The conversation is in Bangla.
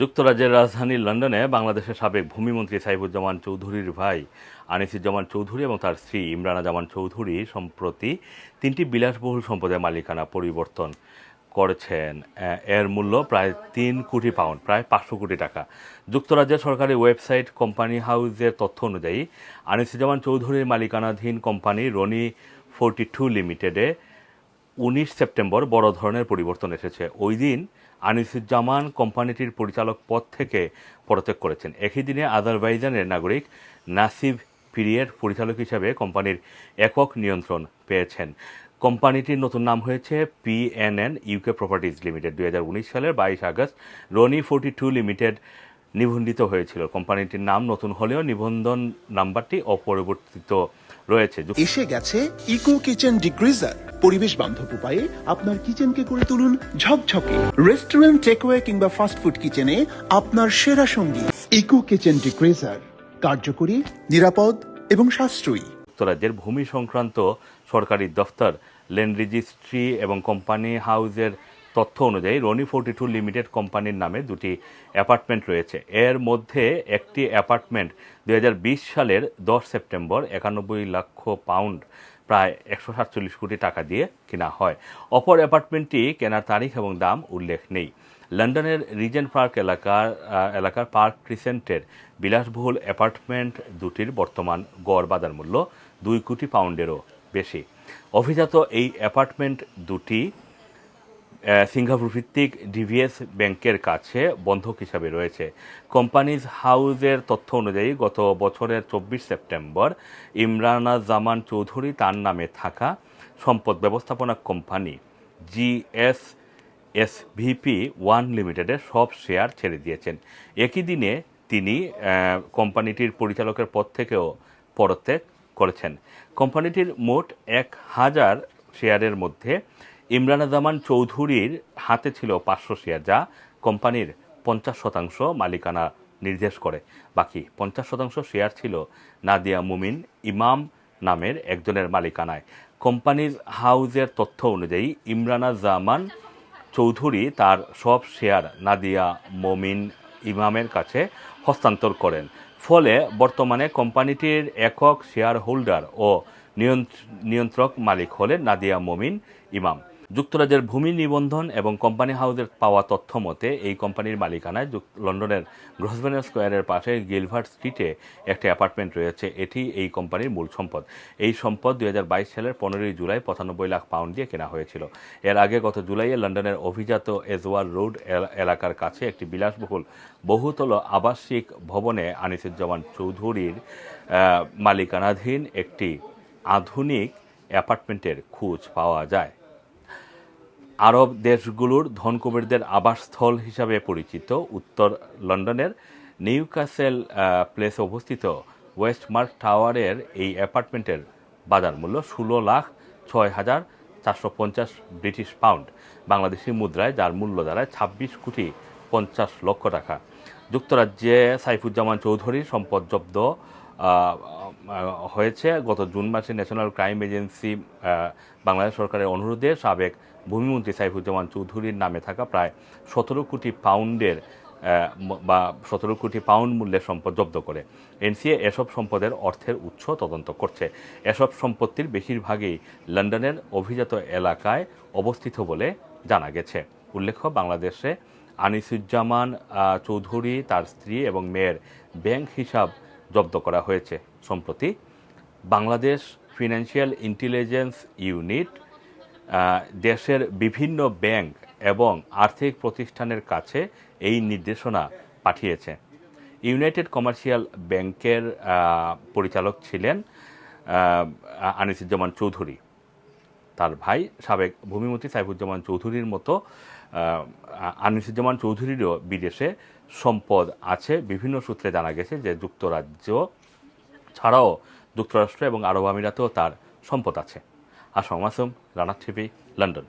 যুক্তরাজ্যের রাজধানী লন্ডনে বাংলাদেশের সাবেক ভূমিমন্ত্রী সাইফুজ্জামান চৌধুরীর ভাই আনিসুজ্জামান চৌধুরী এবং তার স্ত্রী ইমরানা জামান চৌধুরী সম্প্রতি তিনটি বিলাসবহুল সম্পদের মালিকানা পরিবর্তন করেছেন। এর মূল্য প্রায় তিন কোটি পাউন্ড, প্রায় পাঁচশো কোটি টাকা। যুক্তরাজ্যের সরকারি ওয়েবসাইট কোম্পানি হাউসের তথ্য অনুযায়ী, আনিসুজ্জামান চৌধুরীর মালিকানাধীন কোম্পানি রনি ফোরটি টু লিমিটেডে উনিশ সেপ্টেম্বর বড় ধরনের পরিবর্তন এসেছে। ওই দিন আনিসুজ্জামান কোম্পানিটির পরিচালক পদ থেকে পদত্যাগ করেছেন। একই দিনে আজারবাইজানের নাগরিক নাসিব পিরিয়ের পরিচালক হিসাবে কোম্পানির একক নিয়ন্ত্রণ পেয়েছেন। কোম্পানিটির নতুন নাম হয়েছে পিএনএন ইউকে প্রপার্টিজ লিমিটেড। দুই হাজার উনিশ সালের বাইশ August Roni forty two limited নিবন্ধিত হয়েছিল। কোম্পানিটির নাম নতুন হলেও নিবন্ধন নাম্বারটি অপরিবর্তিত রয়েছে। এসে গেছে ইকো কিচেন ডিগ্রিজার পরিবেশ বান্ধব উপায়ে আপনার কিচেনকে করে তুলুন ঝকঝকে। রেস্টুরেন্ট টেকওয়ে কিংবা ফাস্টফুড কিচেনে আপনার সেরা সঙ্গী। ইকো কিচেন ডিগ্রিজার কার্যকরী, নিরাপদ এবং সাশ্রয়ী। যুক্তরাজ্যের ভূমি সংক্রান্ত সরকারি দফতর ল্যান্ড রেজিস্ট্রি এবং কোম্পানি হাউজের তথ্য অনুযায়ী রনি ফোর্টি টু লিমিটেড কোম্পানির নামে দুটি অ্যাপার্টমেন্ট রয়েছে। এর মধ্যে একটি অ্যাপার্টমেন্ট দুই হাজার বিশ সালের দশ সেপ্টেম্বর একানব্বই লক্ষ পাউন্ড প্রায় একশো সাতচল্লিশ কোটি টাকা দিয়ে কেনা হয়। অপর অ্যাপার্টমেন্টটি কেনার তারিখ এবং দাম উল্লেখ নেই। লন্ডনের রিজেন্ট পার্ক এলাকার এলাকার পার্ক ক্রিসেন্টের বিলাসবহুল অ্যাপার্টমেন্ট দুটির বর্তমান গড় বাজার মূল্য দুই কোটি পাউন্ডেরও বেশি। অভিজাত এই অ্যাপার্টমেন্ট দুটি সিঙ্গাপুর ভিত্তিক ডিভিএস ব্যাংকের কাছে বন্ধক হিসাবে রয়েছে। কোম্পানিজ হাউজের তথ্য অনুযায়ী গত বছরের চব্বিশ সেপ্টেম্বর ইমরানা জামান চৌধুরী তার নামে থাকা সম্পদ ব্যবস্থাপনা কোম্পানি জিএস এসভিপি ওয়ান লিমিটেডের সব শেয়ার ছেড়ে দিয়েছেন। একই দিনে তিনি কোম্পানিটির পরিচালকের পদ থেকেও পদত্যাগ করেছেন। কোম্পানিটির মোট এক হাজার শেয়ারের মধ্যে ইমরান জামান চৌধুরীর হাতে ছিল পাঁচশো শেয়ার, যা কোম্পানির পঞ্চাশ শতাংশ মালিকানা নির্দেশ করে। বাকি পঞ্চাশ শতাংশ শেয়ার ছিল নাদিয়া মুমিন ইমাম নামের একজনের মালিকানায়। কোম্পানির হাউজের তথ্য অনুযায়ী, ইমরানা জামান চৌধুরী তার সব শেয়ার নাদিয়া মমিন ইমামের কাছে হস্তান্তর করেন। ফলে বর্তমানে কোম্পানিটির একক শেয়ার হোল্ডার ও নিয়ন্ত্র- নিয়ন্ত্রক মালিক হলেন নাদিয়া মমিন ইমাম। যুক্তরাজ্যের ভূমি নিবন্ধন এবং কোম্পানি হাউসের পাওয়া তথ্য মতে, এই কোম্পানির মালিকানায় লন্ডনের গ্রসভেনার স্কোয়ারের পাশে গিলভার্ট স্ট্রিটে একটি অ্যাপার্টমেন্ট রয়েছে। এটি এই কোম্পানির মূল সম্পদ। এই সম্পদ দুই হাজার বাইশ সালের পনেরোই জুলাই পঁচানব্বই লাখ পাউন্ড দিয়ে কেনা হয়েছিল। এর আগে গত জুলাইয়ে লন্ডনের অভিজাত এজওয়ার রোড এল- এলাকার কাছে একটি বিলাসবহুল, বহুতল আবাসিক ভবনে আনিসুজ্জামান চৌধুরীর মালিকানাধীন একটি আধুনিক অ্যাপার্টমেন্টের খোঁজ পাওয়া যায়। আরব দেশগুলোর ধনকুবেরদের আবাসস্থল হিসাবে পরিচিত উত্তর লন্ডনের নিউক্যাসেল আহ, প্লেসে অবস্থিত ওয়েস্টমার্ক টাওয়ারের এই অ্যাপার্টমেন্টের বাজার মূল্য ষোলো লাখ ছয় হাজার চারশো পঞ্চাশ ব্রিটিশ পাউন্ড বাংলাদেশি মুদ্রায় যার মূল্য দাঁড়ায় ছাব্বিশ কোটি পঞ্চাশ লক্ষ টাকা। যুক্তরাজ্যে সাইফুজ্জামান চৌধুরীর সম্পদ জব্দ হয়েছে। গত জুন মাসে ন্যাশনাল ক্রাইম এজেন্সি বাংলাদেশ সরকারের অনুরোধে সাবেক ভূমিমন্ত্রী সাইফুজ্জামান চৌধুরীর নামে থাকা প্রায় সতেরো কোটি পাউন্ডের বা সতেরো কোটি পাউন্ড মূল্যের সম্পদ জব্দ করে। এনসিএ এসব সম্পদের অর্থের উৎস তদন্ত করছে। এসব সম্পত্তির বেশিরভাগই লন্ডনের অভিজাত এলাকায় অবস্থিত বলে জানা গেছে। উল্লেখ্য, বাংলাদেশে আনিসুজ্জামান চৌধুরী, তার স্ত্রী এবং মেয়ের ব্যাংক হিসাব জব্দ করা হয়েছে। সম্প্রতি বাংলাদেশ ফিনান্সিয়াল ইন্টেলিজেন্স ইউনিট দেশের বিভিন্ন ব্যাংক এবং আর্থিক প্রতিষ্ঠানের কাছে এই নির্দেশনা পাঠিয়েছে। ইউনাইটেড কমার্শিয়াল ব্যাংকের পরিচালক ছিলেন আনিসুজ্জামান চৌধুরী। তার ভাই সাবেক ভূমিমন্ত্রী সাইফুজ্জামান চৌধুরীর মতো আনিসুজ্জামান চৌধুরীরও বিদেশে সম্পদ আছে। বিভিন্ন সূত্রে জানা গেছে যে যুক্তরাজ্য ছাড়াও যুক্তরাষ্ট্র এবং আরব আমিরাতেও তার সম্পদ আছে। Assam Masum Rana TV London.